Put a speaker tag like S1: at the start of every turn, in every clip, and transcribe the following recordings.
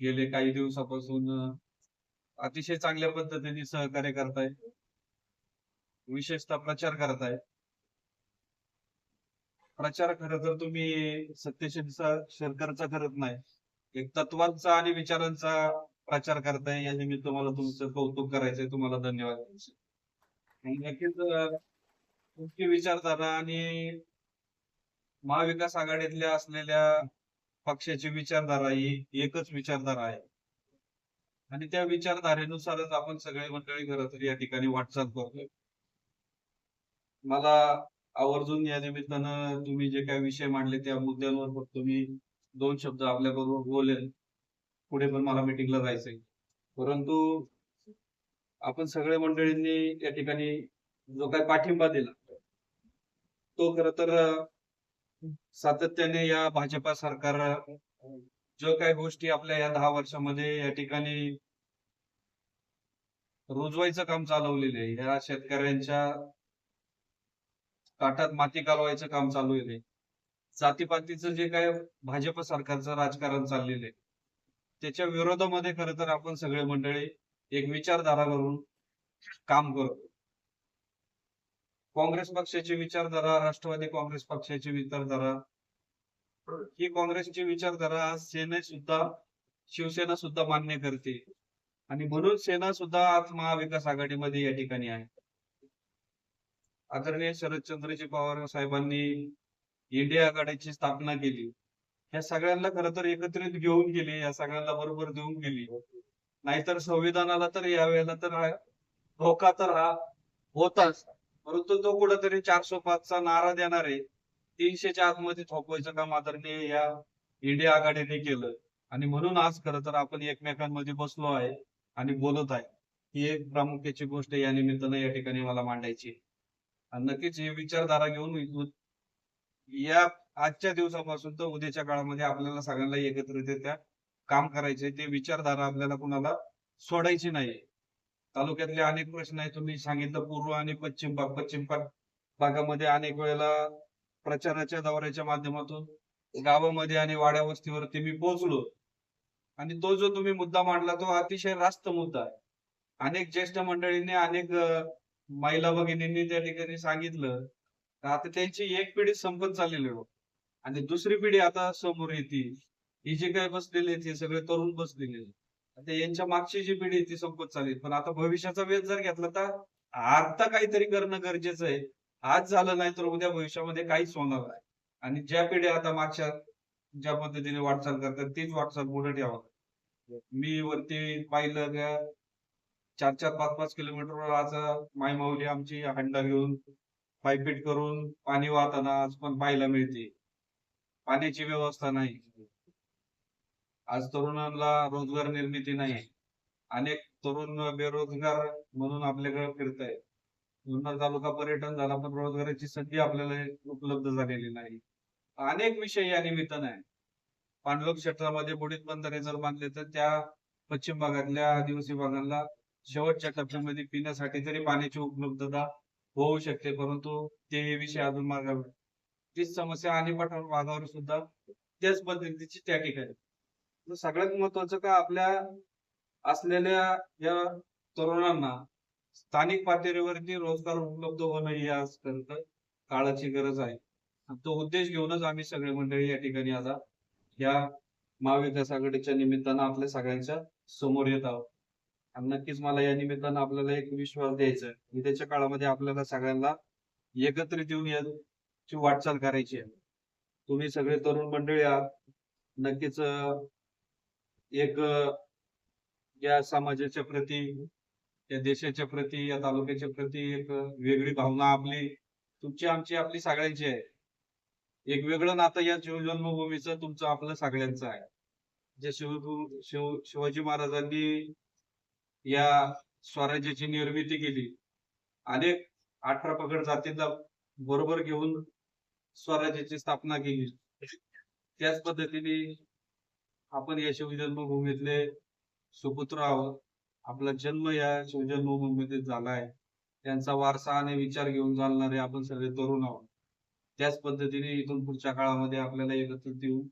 S1: गेले काही दिवसापासून अतिशय चांगल्या पद्धतीने सहकार्य करताय. विशेषतः प्रचार करताय. प्रचार खर तर तुम्ही सत्यशेचा सरकारचा करत नाही. एक तत्वांचा आणि विचारांचा प्रचार करताय या निमित्त मला तुमचं कौतुक करायचंय. तुम्हाला धन्यवाद नक्कीच तुमची विचारधारा आणि महाविकास आघाडीतल्या असलेल्या पक्षाची विचारधारा ही एकच विचारधारा आहे. आणि त्या विचारधारेनुसारच आपण सगळे मंडळी खरं तर या ठिकाणी वाटचाल करतोय. मला आवर्जून या निमित्तानं तुम्ही जे काही विषय मांडले त्या मुद्द्यांवर फक्त मी दोन शब्द आपल्याबरोबर बोलेल. पुढे पण मला मिटिंगला जायचंय. परंतु आपण सगळ्या मंडळींनी या ठिकाणी जो काही पाठिंबा दिला तो खर तर सातत्याने या भाजपा सरकार जो काही गोष्टी आपल्या या दहा वर्षामध्ये या ठिकाणी रुजवायचं काम चालवलेलं आहे. या शेतकऱ्यांच्या ताटात माती कालवायचं काम चालू आहे. जातीपातीचं जे काय भाजप सरकारचं राजकारण चाललेलं आहे त्याच्या विरोधामध्ये खर तर आपण सगळे मंडळी एक विचारधारा करून काम करतो काँग्रेस पक्षाची विचारधारा राष्ट्रवादी काँग्रेस पक्षाची विचारधारा. ही काँग्रेसची विचारधारा आज सेना सुद्धा शिवसेना सुद्धा मान्य करते. आणि म्हणून सेना सुद्धा आज महाविकास आघाडीमध्ये या ठिकाणी आहे. आदरणीय शरदचंद्रजी पवार साहेबांनी इंडिया आघाडीची स्थापना केली. या सगळ्यांना खर तर एकत्रित घेऊन गेली या सगळ्यांना बरोबर देऊन गेली. नाहीतर संविधानाला तर यावेळेला तर धोका तर हा होताच. परंतु तो कुठेतरी चारशे पाचचा नारा देणार आहे तीनशेच्या आतमध्ये थोपवायचं काम आदरणीय या इंडिया आघाडीने केलं. आणि म्हणून आज खरं तर आपण एकमेकांमध्ये बसलो आहे आणि बोलत आहे. ही एक प्रामुख्याची गोष्ट या निमित्तानं या ठिकाणी मला मांडायची आणि नक्कीच ही विचारधारा घेऊन या आजच्या दिवसापासून तर उद्याच्या काळामध्ये आपल्याला सगळ्यांना एकत्रितरित्या काम करायचे ते विचारधारा आपल्याला कुणाला सोडायची नाही तालुक्यातले अनेक प्रश्न आहेत. तुम्ही सांगितलं पूर्व आणि पश्चिम भाग पश्चिम भागामध्ये अनेक वेळेला प्रचाराच्या दौऱ्याच्या माध्यमातून गावामध्ये आणि वाड्या वस्तीवरती मी पोहोचलो. आणि तो जो तुम्ही मुद्दा मांडला तो अतिशय रास्त मुद्दा आहे. अनेक ज्येष्ठ मंडळींनी अनेक महिला भगिनींनी त्या ठिकाणी सांगितलं तर आता त्यांची एक पिढी संपत चाललेली आहे. आणि दुसरी पिढी आता समोर येते. ही जी काय बसलेली आहेत हे सगळे तरुण बसलेले आहेत. आता यांच्या मागची जी पिढी ती संपत चालली पण आता भविष्याचा वेध जर घेतला तर आता काहीतरी करणं गरजेचं आहे. आज झालं नाही तर उद्या भविष्यामध्ये काहीच होणार नाही. आणि ज्या पिढ्या आता मागच्या ज्या पद्धतीने वाटचाल करतात तीच वाटचाल पुढे ठेवा मी वरती पाहिलं का चार चार पाच पाच किलोमीटरवर आज मायमाऊली आमची हंडा घेऊन पायपीट करून पाणी वाहताना आज पण पाहायला मिळते. पाण्याची व्यवस्था नाही. आज तरुणांना रोजगार निर्मिती नाही. अनेक तरुण बेरोजगार म्हणून आपल्याकडे फिरत आहे जुन्नर तालुका पर्यटन झाला पण रोजगाराची संधी आपल्याला उपलब्ध झालेली नाही. अनेक विषय या निमित्तानं आहे पांडव क्षेत्रामध्ये बुडीत बंधारे जर बांधले तर त्या पश्चिम भागातल्या आदिवासी भागांना शेवटच्या टप्प्यामध्ये पिण्यासाठी तरी पाण्याची उपलब्धता होऊ शकते परंतु ते हे विषय अजून मार्गावर तीच समस्या आणि पठार भागावर सुद्धा त्याच पद्धतीची त्या ठिकाणी. सगळ्यात महत्वाचं का आपल्या असलेल्या या तरुणांना स्थानिक पातळीवरती रोजगार उपलब्ध होणं ही आज काळाची गरज आहे. तो उद्देश घेऊनच आम्ही सगळे मंडळी या ठिकाणी आता या महाविकास आघाडीच्या निमित्तानं आपल्या सगळ्यांच्या समोर येत आहोत. आणि नक्कीच मला या निमित्तानं आपल्याला एक विश्वास द्यायचा आहे. काळामध्ये आपल्याला सगळ्यांना एकत्रित येऊन याची वाटचाल करायची आहे. तुम्ही सगळे तरुण मंडळी आहात. नक्कीच एक या समाजाच्या प्रती या देशाच्या प्रती या तालुक्याच्या प्रती एक वेगळी भावना आपली तुमची आमची आपली सगळ्यांची आहे. एक वेगळं नातं या शिवजन्मभूमीचं तुमचं आपलं सगळ्यांचं आहे. जे शिव शिव शिवाजी महाराजांनी या स्वराज्याची निर्मिती केली. अनेक अठरा पगड जातींना बरोबर घेऊन स्वराज्याची स्थापना केली. त्याच पद्धतीने आपण या शिवजन्मभूमीतले सुपुत्र आहोत. आपला जन्म या शिवजन्मभूमीत झाला आहे त्यांचा वारसा आणि विचार घेऊन चालणारे आपण सगळे तरुण आहोत. त्याच पद्धतीने इथून पुढच्या काळामध्ये आपल्याला एकत्रित येऊन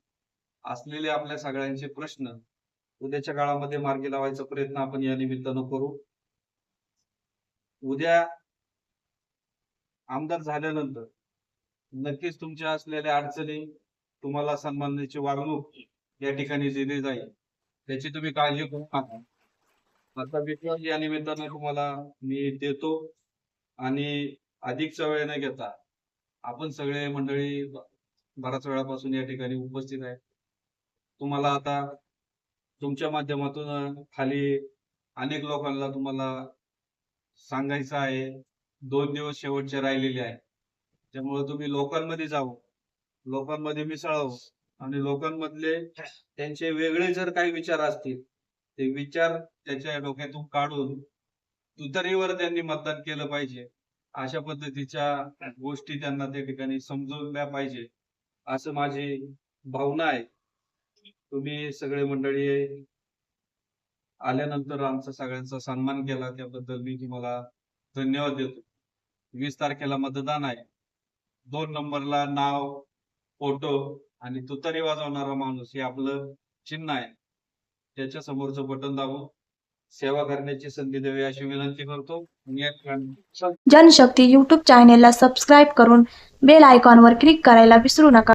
S1: असलेले आपल्या सगळ्यांचे प्रश्न उद्याच्या काळामध्ये मार्गी लावायचा प्रयत्न आपण या निमित्तानं करू. उद्या आमदार झाल्यानंतर नक्कीच तुमच्या असलेल्या अडचणी तुम्हाला सन्मानाची वागणूक या ठिकाणी दिली जाईल त्याची तुम्ही काळजी करू नका आता विश्वास या निमित्तानं तुम्हाला मी देतो आणि अधिकचा वेळ न घेता आपण सगळे मंडळी बराच वेळापासून या ठिकाणी उपस्थित आहे तुम्हाला आता तुमच्या माध्यमातून खाली अनेक लोकांना तुम्हाला सांगायचं आहे. दोन दिवस शेवटचे राहिलेले आहे त्यामुळे तुम्ही लोकांमध्ये जाऊ लोकांमध्ये मिसळावं. आणि लोकांमधले त्यांचे वेगळे जर काही विचार असतील ते विचार त्याच्या डोक्यातून काढून तुतारीवर त्यांनी मतदान केलं पाहिजे. अशा पद्धतीच्या गोष्टी त्यांना त्या ठिकाणी समजवल्या पाहिजे. असं माझी भावना आहे. तुम्ही सगळे मंडळी आल्यानंतर आमचा सगळ्यांचा सन्मान केला. त्याबद्दल मी तुम्हाला धन्यवाद देतो. वीस तारखेला मतदान आहे. दोन नंबरला नाव फोटो आणि तुतारी वाजवणारा माणूस हे आपलं चिन्ह आहे. त्याच्या समोरचं बटन दाबून सेवा करण्याची संधी द्यावी अशी विनंती करतो.
S2: जनशक्ती युट्यूब चॅनेलला सबस्क्राईब करून बेल आयकॉनवर क्लिक करायला विसरू नका.